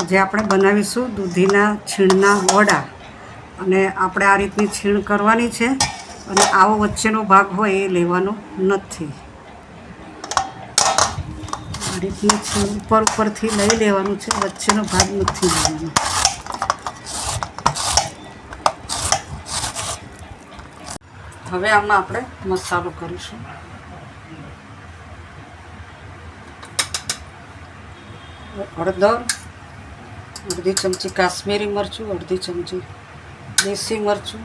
આજે આપણે બનાવીશું, દૂધીના છીણના વડા. અને આપણે આ રીતની છીણ કરવાની છે અને આવો વચ્ચેનો ભાગ હોય એ લેવાનો નથી. આ રીતની છીણ ઉપર ઉપરથી લઈ લેવાનું છે, વચ્ચેનો ભાગ નથી લેવાનો. હવે આમાં આપણે મસાલો કરીશું. હળદર અડધી ચમચી કાશ્મીરી મરચું અડધી ચમચી દેશી મરચું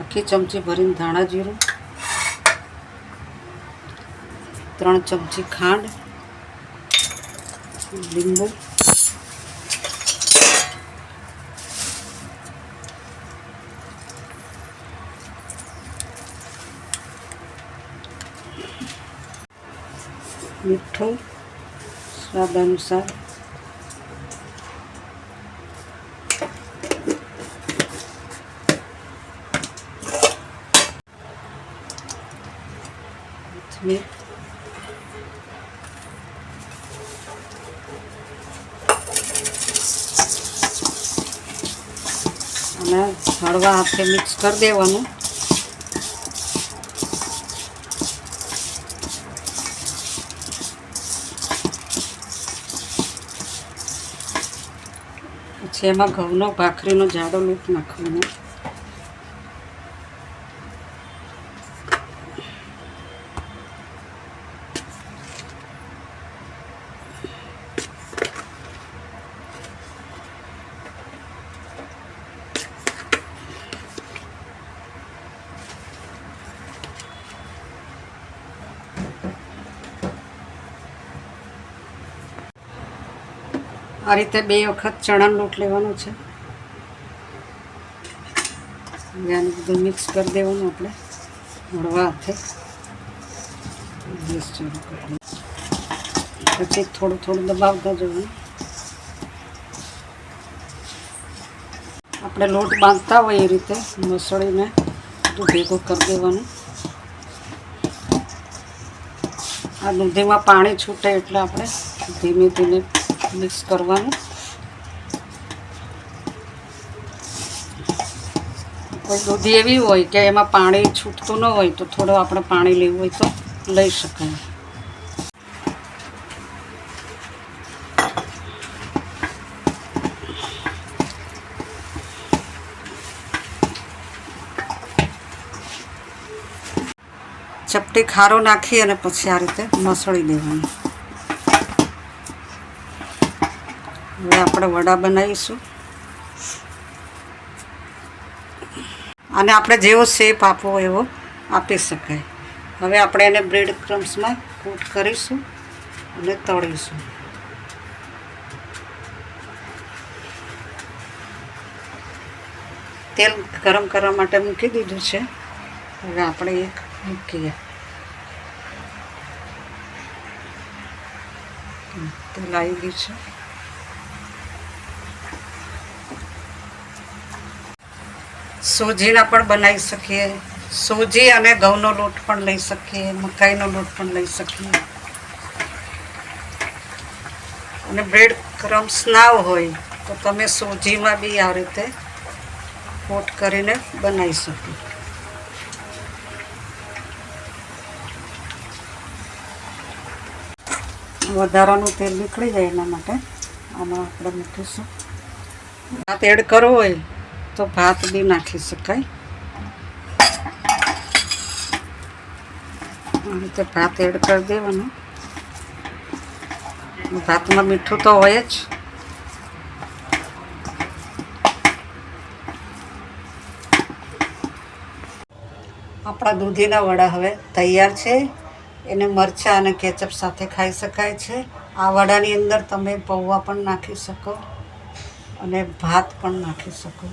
આખી ચમચી ભરીને ધાણા જીરું ત્રણ ચમચી ખાંડ લીંબુ મીઠું સ્વાદ અનુસાર કોથમીર અને હળવા હાથે મિક્સ કરી દેવાનું. પછી એમાં ઘઉંનો ભાખરીનો જાડો લોટ નાખવાનો. આ રીતે બે વખત ચણાનો લોટ લેવાનો છે. આને બધું મિક્સ કરી દેવાનું આપણે. હળવા હાથે. ગેસ ચાલુ કરી દઈએ. પછી થોડું થોડું દબાવતા જવાનું. આપણે લોટ બાંધતા હોય એ રીતે મસળીને બધું ભેગું કરી દેવાનું. આ દૂધીમાં પાણી છૂટે એટલે આપણે ધીમે ધીમે મિક્સ કરવાનું કોઈ દૂધી એવી હોય કે એમાં પાણી છૂટતું ન હોય તો થોડું આપણે પાણી લેવું હોય તો લઈ શકાય. ચપટી ખારો નાખી અને પછી આ રીતે મસળી દેવાનું. હવે આપણે વડા બનાવીશું. અને આપણે જેવો શેપ આપવો એવો આપી શકાય. હવે આપણે એને બ્રેડ ક્રમ્સમાં કૂટ કરીશું અને તળીશું. તેલ ગરમ કરવા માટે મૂકી દીધું છે. હવે આપણે એક મૂકીએ. તેલ આવી ગયું છે. સોજીના પણ બનાવી શકીએ. સૂજી અને ઘઉંનો લોટ પણ લઈ શકીએ, મકાઈનો લોટ પણ લઈ શકીએ. અને બ્રેડ ક્રમ્સ ના હોય તો તમે સૂજીમાં બી આ રીતે કોટ કરીને બનાવી શકો. વધારાનું તેલ નીકળી જાય એના માટે. આમાં આપણે મૂકીશું. આ તેડ કરવો હોય તો ભાત બી નાખી શકાય. રીતે ભાત એડ કરી દેવાનું. ભાતમાં મીઠું તો હોય જ. આપણા દૂધીના વડા હવે તૈયાર છે. એને મરચાં અને કેચઅપ સાથે ખાઈ શકાય છે. આ વડાની અંદર તમે પૌવા પણ નાખી શકો અને ભાત પણ નાખી શકો.